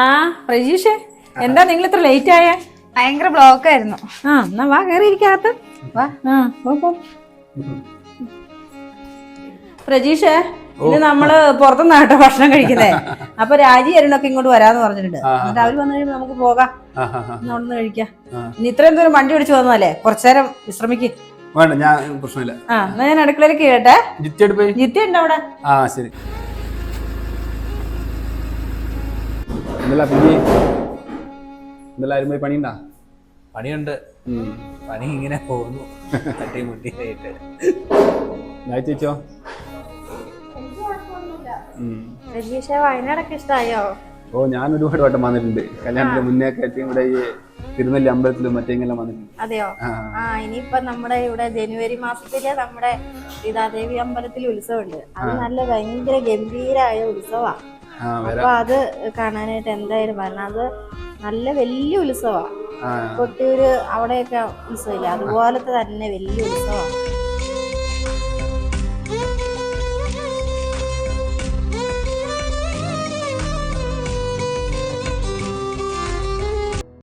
ആ പ്രജീഷേ എന്താ നിങ്ങൾ ഇത്ര ലേറ്റ് ആയേ? ഭയങ്കര ബ്ലോക്ക് ആയിരുന്നു. ആ എന്നാ വാ കേറിയിരിക്കാത്ത പ്രജീഷ് വാ. ആ പോ, പോ. പ്രജീഷേ ഇത് നമ്മൾ പുറത്തുനിന്നാട്ടോ ഭക്ഷണം കഴിക്കുന്നേ. അപ്പൊ രാജി അരുണൊക്കെ ഇങ്ങോട്ട് വരാന്ന് പറഞ്ഞിട്ടുണ്ട്. എന്നിട്ട് അവർ വന്നു കഴിയുമ്പോ നമുക്ക് പോകാം. അവിടെ കഴിക്കാം. ഇനി ഇത്രയും ദൂരം വണ്ടി പിടിച്ചു വന്നല്ലേ കുറച്ചേരം വിശ്രമിക്ക്. വേണ്ട ഞാൻ പ്രശ്നമില്ല. ആ എന്നാ ഞാൻ അടുക്കളയിൽ കേട്ടെ ജിത്തി ഉണ്ടോ അവിടെ? ആ ശരി. എന്നല്ല പിന്നെ എന്തെല്ലാരും പോയി പണിയുണ്ടാ? പണിയുണ്ട്. പണി ഇങ്ങനെ പോകുന്നു. തട്ടി മുട്ടിയായിട്ട്. ചേച്ചോ വയനാടൊക്കെ ഇഷ്ടായോ? ഓ ഞാൻ ഒരുപാട് വട്ടം വന്നിട്ടുണ്ട്. കല്യാണത്തിന് മുന്നേ ഒക്കെ ഇവിടെ ഈ തിരുനെല്ലി അമ്പലത്തിലും മറ്റെങ്കിലും വന്നിട്ടുണ്ട്. അതെയോ? ആ. ഇനിയിപ്പൊ നമ്മുടെ ഇവിടെ ജനുവരി മാസത്തിൽ നമ്മുടെ സീതാദേവി അമ്പലത്തിൽ ഉത്സവമുണ്ട്. അത് നല്ല ഭയങ്കര ഗംഭീരായ ഉത്സവാ. ആ വരാം അപ്പൊ അത് കാണാനായിട്ട് എന്തായാലും വരണം. അത് നല്ല വലിയ ഉത്സവമാണ്. കൊട്ടിയൂര് അവിടെയൊക്കെ ഉത്സവമില്ല? അതുപോലത്തെ തന്നെ വലിയ ഉത്സവമാണ്.